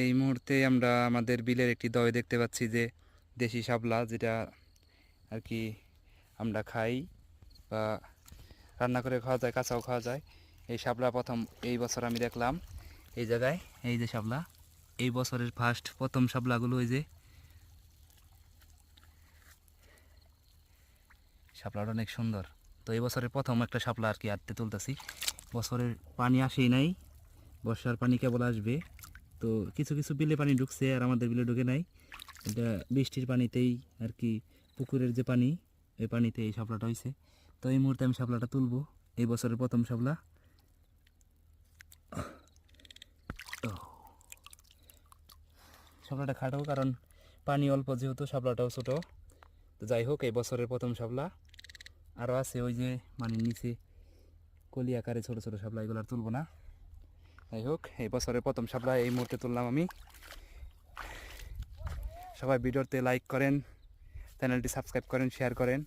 এই মুহূর্তে আমরা আমাদের বিলের একটি দয় দেখতে পাচ্ছি যে দেশি শাপলা যেটা আর কি আমরা খাই বা রান্না করে খাওয়া যায়, কাঁচাও খাওয়া যায়। এই শাপলা প্রথম এই বছর আমি দেখলাম এই জায়গায়, এই যে শাপলা। এই বছরের ফার্স্ট প্রথম শাপলাগুলো ওই যে শাপলাটা অনেক সুন্দর। তো এই বছরের প্রথম একটা শাপলা আর কি আটতে তুলতেছি। বছরের পানি আসেই নাই, বর্ষার পানি কেবল আসবে। তো কিছু কিছু বিলে পানি ঢুকছে আর আমাদের বিলে ঢুকে নাই। এটা বৃষ্টির পানিতেই আর কি পুকুরের যে পানি ওই পানিতে এই শাপলাটা হয়েছে তো এই মুহূর্তে আমি শাপলাটা তুলবো, এই বছরের প্রথম শাপলা। শাপলাটা খাটো, কারণ পানি অল্প যেহেতু, শাপলাটাও ছোটো। তো যাই হোক, এই বছরের প্রথম শাপলা। আরও আছে ওই যে মানে নিচে কলি আকারে ছোটো ছোটো শাপলা, এগুলো আর তুলবো না। যাই হোক এই বছরের প্রথম শাপলা এই মুহূর্তে তুললাম আমি। সবাই ভিডিওতে লাইক করেন চ্যানেলটি সাবস্ক্রাইব করেন শেয়ার করেন।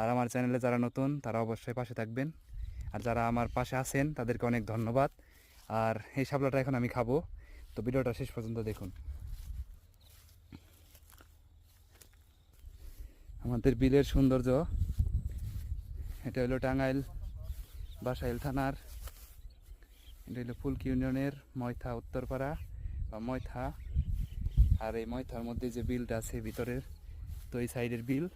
আর আমার চ্যানেলে যারা নতুন, তারা অবশ্যই পাশে থাকবেন। আর যারা আমার পাশে আছেন, তাদেরকে অনেক ধন্যবাদ। আর এই শাপলাটা এখন আমি খাব। তো ভিডিওটা শেষ পর্যন্ত দেখুন। আমাদের বিলের সৌন্দর্য, এটা হলো টাঙ্গাইল বাসাইল থানার এটা হলো ফুলকি ইউনিয়নের ময়থা উত্তরপাড়া বা ময়থা। আর এই ময়থার মধ্যে যে বিলটা আছে ভিতরের, তো এই সাইডের বিল।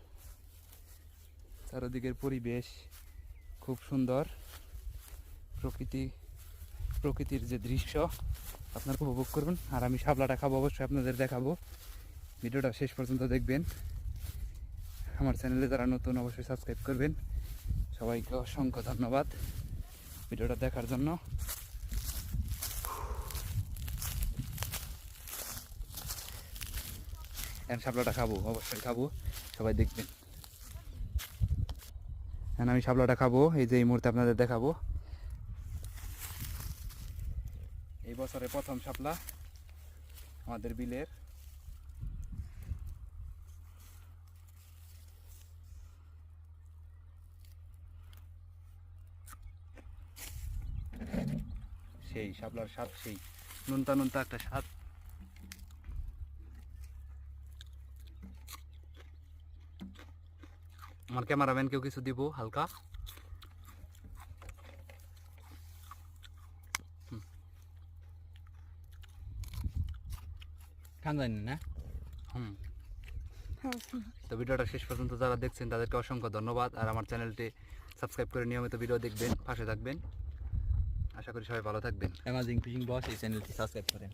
চারদিকের পরিবেশ খুব সুন্দর। প্রকৃতি, প্রকৃতির যে দৃশ্য, আপনারা উপভোগ করবেন। আর আমি শাপলাটা খাব, অবশ্যই আপনাদের দেখাবো। ভিডিওটা শেষ পর্যন্ত দেখবেন। আমার চ্যানেলে যারা নতুন, অবশ্যই সাবস্ক্রাইব করবেন। সবাইকে অসংখ্য ধন্যবাদ ভিডিওটা দেখার জন্য। এখন শাপলাটা খাব, অবশ্যই খাব। সবাই দেখবেন এখন আমি শাপলাটা খাব, এই যে এই মুহূর্তে আপনাদের দেখাবো। এই বছরের প্রথম শাপলা আমাদের বিলের। সেই শাপলার স্বাদ, সেই নুনতা নুনতা একটা স্বাদ। আমার ক্যামেরাম্যানকেও কিছু দিব হালকা। হুম। ঠান্ডা না? হুম। তো ভিডিওটা শেষ পর্যন্ত যারা দেখছেন তাদেরকে অসংখ্য ধন্যবাদ। আর আমার চ্যানেলটি সাবস্ক্রাইব করে নিয়মিত ভিডিও দেখবেন পাশে থাকবেন। আশা করি সবাই ভালো থাকবেন। অ্যামাজিং ফিশিং বস এই চ্যানেলটি সাবস্ক্রাইব করেন।